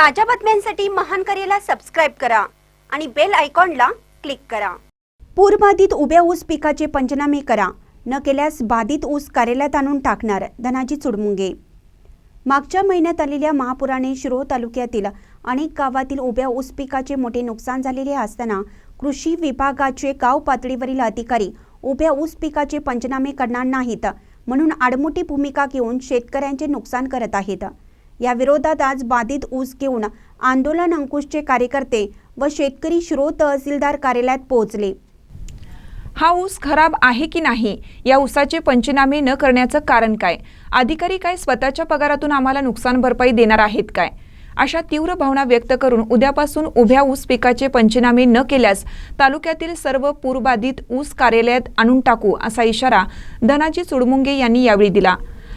ताज्या बातम्यांसाठी महान करेला सबस्क्राईब करा आणि बेल आयकॉनला क्लिक करा. पूरबाधित उभ्या ऊस पिकाचे पंचनामे करा. न केल्यास बाधित ऊस कार्यालयात आणून टाकणार धनाजी चुडमुंगे. मागच्या महिन्यात आलेल्या महापुराने शिरोळ तालुक्यातील अनेक गावातील उभ्या ऊस पिकाचे मोठे नुकसान झालेले असताना कृषी विभागाचे गाव पातळीवरील अधिकारी उभ्या ऊस पिकाचे पंचनामे करणार नाहीत म्हणून आडमोठी भूमिका घेऊन शेतकऱ्यांचे नुकसान करत आहेत. या विरोधात आज बाधित ऊस घेऊन आंदोलन अंकुशचे कार्यकर्ते व शेतकरी श्रो तहसीलदार कार्यालयात पोहोचले. हा ऊस खराब आहे की नाही? या ऊसाचे पंचनामे न करण्याचं कारण काय? अधिकारी काय स्वतःच्या पगारातून आम्हाला नुकसान भरपाई देणार आहेत काय? अशा तीव्र भावना व्यक्त करून उद्यापासून उभ्या ऊस पिकाचे पंचनामे न केल्यास तालुक्यातील सर्व पूरबाधित ऊस कार्यालयात आणून टाकू असा इशारा धनाजी चुडमुंगे यांनी यावेळी दिला.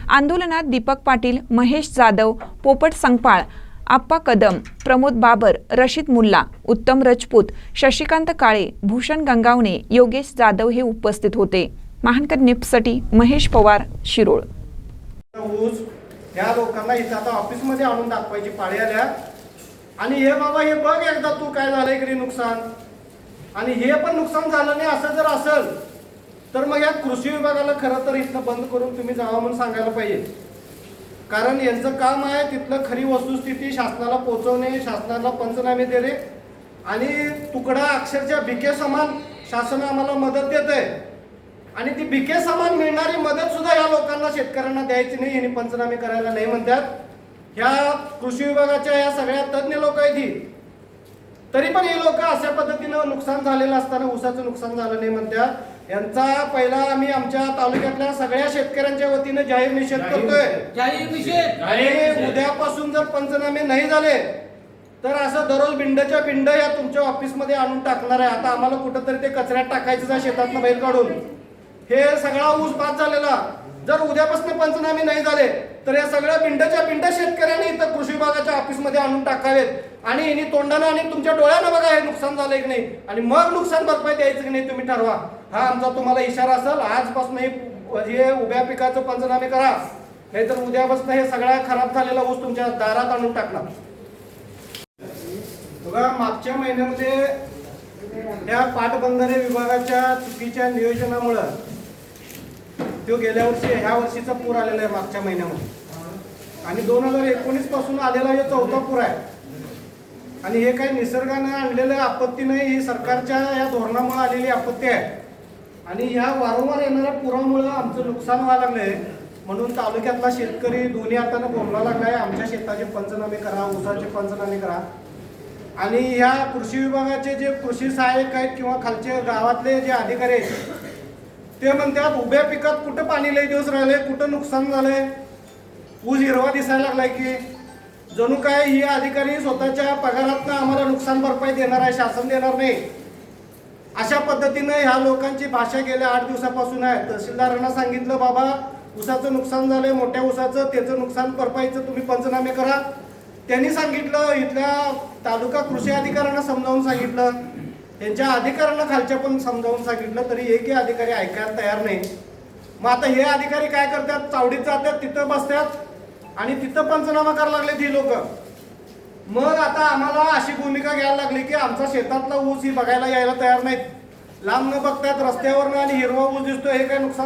आंदोलनात दीपक पाटील महेश जाधव पोपट संगपाळ आप्पा कदम प्रमोद बाबर रशीद मुल्ला उत्तम रजपूत शशिकांत काळे भूषण गंगावणे योगेश जाधव हे उपस्थित होते. महानकर निपसाठी महेश पवार शिरोळ. ऊस ह्या लोकांना इथं आता ऑफिसमध्ये आणून दाखवायची पाळी आल्या. आणि हे बाबा हे बघ एकदा तू काय झालंय की नुकसान. आणि हे पण नुकसान झालं नाही असं जर असेल तर मग या कृषी विभागाला खरं तर इथलं बंद करून तुम्ही जावा म्हणून सांगायला पाहिजे. कारण यांचं काम आहे तिथलं खरी वस्तुस्थिती शासनाला पोहोचवणे शासनाला पंचनामे देणे आणि तुकडा अक्षरशः भिके समान शासन आम्हाला मदत देत आहे आणि ती भिके समान मिळणारी मदत सुद्धा या लोकांना शेतकऱ्यांना द्यायची नाही यांनी पंचनामे करायला नाही म्हणतात. ह्या कृषी विभागाच्या या सगळ्या तज्ज्ञ लोक आहेत ही. तरी पण हे लोक अशा पद्धतीनं नुकसान झालेलं असताना ऊसाचं नुकसान झालं नाही म्हणतात. यांचा पहिला आम्ही आमच्या तालुक्यातल्या सगळ्या शेतकऱ्यांच्या वतीनं जाहीर निषेध करतोय. जाहीर निषेध. आणि उद्यापासून जर पंचनामे नाही झाले तर असं दररोज बिंडच्या बिंड या तुमच्या ऑफिसमध्ये आणून टाकणार आहे. आता आम्हाला कुठंतरी ते कचऱ्यात टाकायचं जा शेतातनं बाहेर काढून. हे सगळा ऊस बाद झालेला. जर उद्यापासून पंचनामे नाही झाले तर या सगळ्या पिंडच्या पिंड शेतकऱ्यांनी इथं कृषी विभागाच्या ऑफिसमध्ये आणून टाकावेत. आणि यांनी तोंडानं आणि तुमच्या डोळ्यानं बघा हे नुकसान झालंय की नाही. आणि मग नुकसान भरपाई द्यायचं की नाही तुम्ही ठरवा. हा आमचा तुम्हाला इशारा असेल आजपासून हे हे उभ्या पिकाचं पंचनामे करा. नाहीतर उद्यापासून हे सगळ्या खराब झालेला ऊस तुमच्या दारात आणून टाकणार. बघा मागच्या महिन्यामध्ये त्या पाटबंधारे विभागाच्या चुकीच्या नियोजनामुळं तो गेल्या वर्षी ह्या वर्षीचा पूर आलेला आहे मागच्या महिन्यामध्ये. आणि दोन हजार एकोणीसपासून आलेला हे चौथा पूर आहे. आणि हे काही निसर्गानं आणलेलं आपत्ती नाही ही सरकारच्या या धोरणामुळे आलेली आपत्ती आहे. आणि ह्या वारंवार येणाऱ्या पुरामुळं आमचं नुकसान व्हायला लागलंय. म्हणून तालुक्यातला शेतकरी दोन्ही हातानं बोंबला लागलाय. आमच्या शेताचे पंचनामे करा ऊसाचे पंचनामे करा. आणि ह्या कृषी विभागाचे जे कृषी सहाय्यक आहेत किंवा खालचे गावातले जे अधिकारी आहेत ते म्हणतात उभ्या पिकात कुठं पाणी लय दिवस राहिले कुठं नुकसान झालंय? ऊस हिरवा दिसायला लागलाय की. जणू काय ही अधिकारी स्वतःच्या पगारातनं आम्हाला नुकसान भरपाई देणार आहे शासन देणार नाही. अशा पद्धतीनं ह्या लोकांची भाषा गेल्या आठ दिवसापासून आहे. तहसीलदारांना सांगितलं बाबा ऊसाचं नुकसान झालंय मोठ्या ऊसाचं त्याचं नुकसान भरपाईचं तुम्ही पंचनामे करा. त्यांनी सांगितलं इथल्या तालुका कृषी अधिकाऱ्यांना समजावून सांगितलं. त्यांच्या अधिकाऱ्यांना खालच्या पण समजावून सांगितलं तरी एकही अधिकारी ऐकायला तयार नाही. मग आता हे अधिकारी काय करतात? चावडीत जातात तिथं बसतात आणि तिथं पंचनामा करायला लागले ती लोक. मग आता आम्हाला अशी भूमिका घ्यायला लागली की आमचा शेतातला ऊस ही बघायला यायला तयार नाहीत. लांब न बघतात रस्त्यावरनं आणि हिरवा ऊस दिसतो हे काय नुकसान